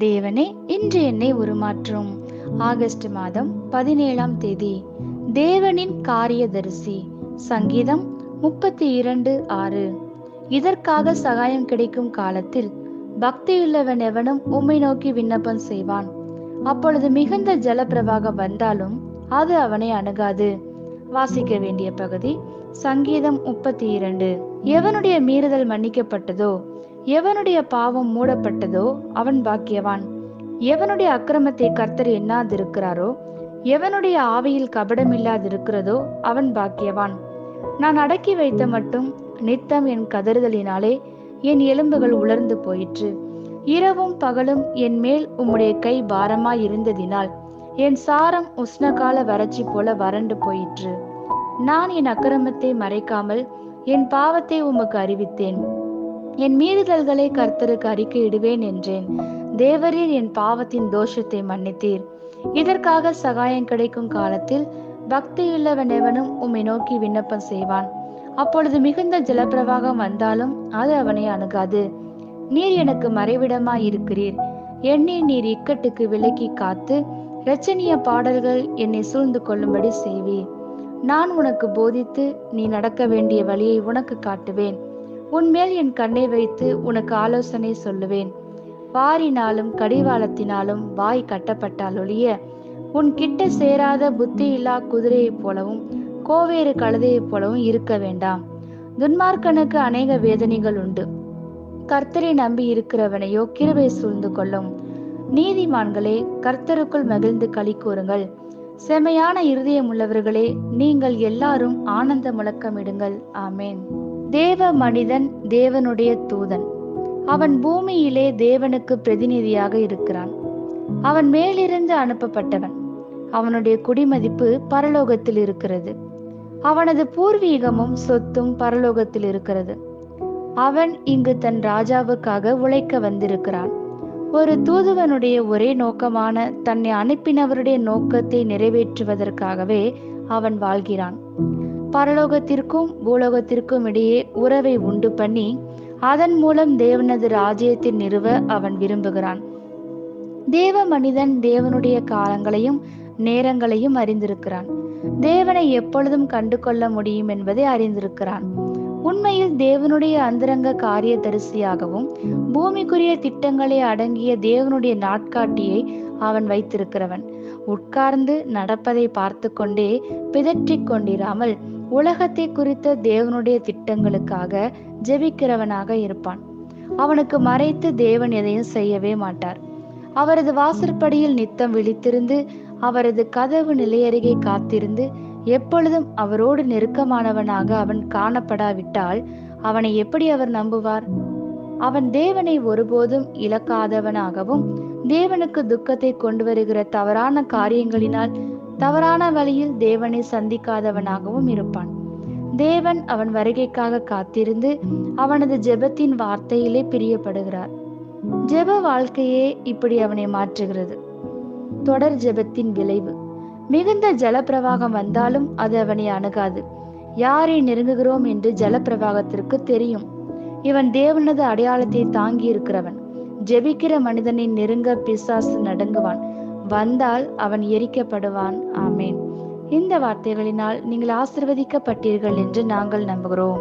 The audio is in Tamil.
தேவனே இன்று என்னை உருமாற்றும். ஆகஸ்ட் மாதம் பதினேழாம் தேதி. தேவனின் காரியதரிசி. சங்கீதம் முப்பத்தி இரண்டு ஆறு. இதற்காக சகாயம் கிடைக்கும் காலத்தில் பக்தியுள்ளவன் எவனும் உம்மை நோக்கி விண்ணப்பம் செய்வான். அப்பொழுது மிகுந்த ஜலப்பிரவாகம் வந்தாலும் அது அவனை அணுகாது. வாசிக்க வேண்டிய பகுதி சங்கீதம் முப்பத்தி இரண்டு எவனுடைய மீறுதல் மன்னிக்கப்பட்டதோ எவனுடைய பாவம் மூடப்பட்டதோ அவன் பாக்கியவான். எவனுடைய அக்கிரமத்தை கர்த்தர் எண்ணாதிருக்கிறாரோ எவனுடைய ஆவியில் கபடம் இல்லாதிருக்கிறதோ அவன் பாக்கியவான். நான் அடக்கி வைத்த மட்டும் நித்தம் என் கதறுதலினாலே என் எலும்புகள் உலர்ந்து போயிற்று. இரவும் பகலும் என் மேல் உம்முடைய கை பாரமாய் இருந்ததினால் என் சாரம் உஷ்ணகால வறட்சி போல வறண்டு போயிற்று. நான் என் அக்கிரமத்தை மறைக்காமல் என் பாவத்தை உமக்கு அறிவித்தேன். என் மீறுதல்களை கர்த்தருக்கு அறிக்கையிடுவேன் என்றேன். தேவரீர் என் பாவத்தின் தோஷத்தை மன்னித்தீர். இதற்காக சகாயம் கிடைக்கும் காலத்தில் பக்தியுள்ளவன் எவனும் உம்மை நோக்கி விண்ணப்பம் செய்வான். அப்பொழுது மிகுந்த ஜலப்பிரவாகம் வந்தாலும் அது அவனை அணுகாது. நீர் எனக்கு மறைவிடமாய் இருக்கிறீர் என்னை நீர் இக்கட்டுக்கு விலக்கி காத்து இரட்சணிய பாடல்கள் என்னை சூழ்ந்து கொள்ளும்படி செய்வீர். நான் உனக்கு போதித்து நீ நடக்க வேண்டிய வழியை உனக்கு காட்டுவேன். உன்மேல் என் கண்ணை வைத்து உனக்கு ஆலோசனை சொல்லுவேன். வாரினாலும் கடிவாளத்தினாலும் வாய் கட்டப்பட்டால் ஒழிய உன் கிட்ட சேராத புத்தியில்லா குதிரையைப் போலவும் கோவேறு கழுதையைப் போலவும் இருக்க வேண்டாம். துன்மார்க்கனுக்கு அநேக வேதனைகள் உண்டு. கர்த்தரை நம்பி இருக்கிறவனையோ கிருபை சூழ்ந்து கொள்ளும். நீதிமான்களே கர்த்தருக்குள் மகிழ்ந்து களி கூறுங்கள். செமையான இருதயம் உள்ளவர்களே நீங்கள் எல்லாரும் ஆனந்த முழக்கமிடுங்கள். ஆமேன். தேவ மனிதன் தேவனுடைய தூதன். அவன் பூமியிலே தேவனுக்கு பிரதிநிதியாக இருக்கிறான். அவன் மேலிருந்து அனுப்பப்பட்டவன். அவனுடைய குடிமதிப்பு பரலோகத்தில் இருக்கிறது. அவனது பூர்வீகமும் சொத்தும் பரலோகத்தில் இருக்கிறது. அவன் இங்கு தன் ராஜாவுக்காக உழைக்க வந்திருக்கிறான். ஒரு தூதுவனுடைய ஒரே நோக்கமான தன்னை அனுப்பினவருடைய நோக்கத்தை நிறைவேற்றுவதற்காகவே அவன் வாழ்கிறான். பரலோகத்திற்கும் பூலோகத்திற்கும் இடையே உறவை உண்டு பண்ணி அதன் மூலம் தேவனது ராஜ்யத்தை நிறுவ அவன் விரும்புகிறான். தேவ மனிதன் தேவனுடைய காலங்களையும் நேரங்களையும் அறிந்திருக்கிறான். தேவனை எப்பொழுதும் கண்டு கொள்ள முடியும் என்பதை அறிந்திருக்கிறான். உண்மையில் தேவனுடைய அந்தரங்க காரிய தரிசியாகவும் பூமிக்குரிய திட்டங்களை அடங்கிய தேவனுடைய நாட்காட்டியை அவன் வைத்திருக்கிறவன். உட்கார்ந்து நடப்பதை பார்த்து கொண்டே பிதற்றிக் கொண்டிராமல் உலகத்தை குறித்த தேவனுடைய திட்டங்களுக்காக ஜெபிக்கிறவனாக இருப்பான். அவனுக்கு மறைத்து தேவன் எதையும் செய்யவே மாட்டார். அவரது வாசற்படியில் நித்தம் விழித்திருந்து அவரது கதவு நிலையருகே காத்திருந்து எப்பொழுதும் அவரோடு நெருக்கமானவனாக அவன் காணப்படாவிட்டால் அவனை எப்படி அவர் நம்புவார்? அவன் தேவனை ஒருபோதும் இழக்காதவனாகவும் தேவனுக்கு துக்கத்தை கொண்டு வருகிற தவறான காரியங்களினால் தவறான வழியில் தேவனை சந்திக்காதவனாகவும் இருப்பான். தேவன் அவன் வருகைக்காக காத்திருந்து அவனது ஜெபத்தின் வார்த்தையிலே பிரியப்படுகிறார். ஜெப வாழ்க்கையே இப்படி அவனை மாற்றுகிறது. தொடர் ஜெபத்தின் விளைவு. மிகுந்த ஜலப்பிரவாகம் வந்தாலும் அது அவனை அணுகாது. யாரை நெருங்குகிறோம் என்று ஜலப்பிரவாகத்திற்கு தெரியும். இவன் தேவனது அடையாளத்தை தாங்கி இருக்கிறவன் ஜெபிக்கிற மனிதனை நெருங்க பிசாசு நடுங்குவான். வந்தால் அவன் எரிக்கப்படுவான். ஆமேன். இந்த வார்த்தைகளினால் நீங்கள் ஆசிர்வதிக்கப்பட்டீர்கள் என்று நாங்கள் நம்புகிறோம்.